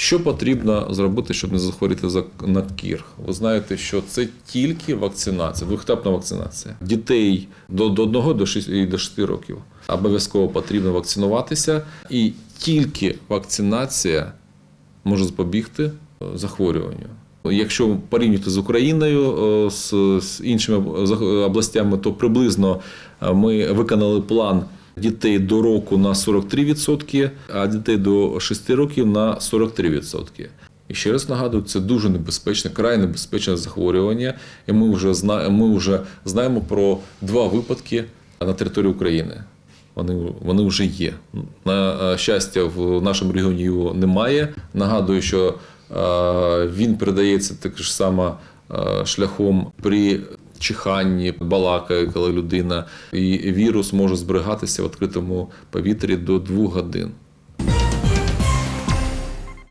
Що потрібно зробити, щоб не захворіти на кір? Ви знаєте, що це тільки вакцинація, двохетапна вакцинація. Дітей до, до 1 до 6, і до 6 років обов'язково потрібно вакцинуватися, і тільки вакцинація може запобігти е, захворюванню. Якщо порівнювати з Україною е, з, іншими областями, то приблизно е, ми виконали план дітей до року на 43%, а дітей до 6 років на 43%. І ще раз нагадую, це дуже небезпечне, край небезпечне захворювання. І ми вже зна- ми вже знаємо про два випадки на території України. Вони, вони вже є. На е, щастя, в нашому регіоні його немає. Нагадую, що е, він передається так само е, шляхом при чиханні, балакає, коли людина, і вірус може зберігатися в відкритому повітрі до двох годин.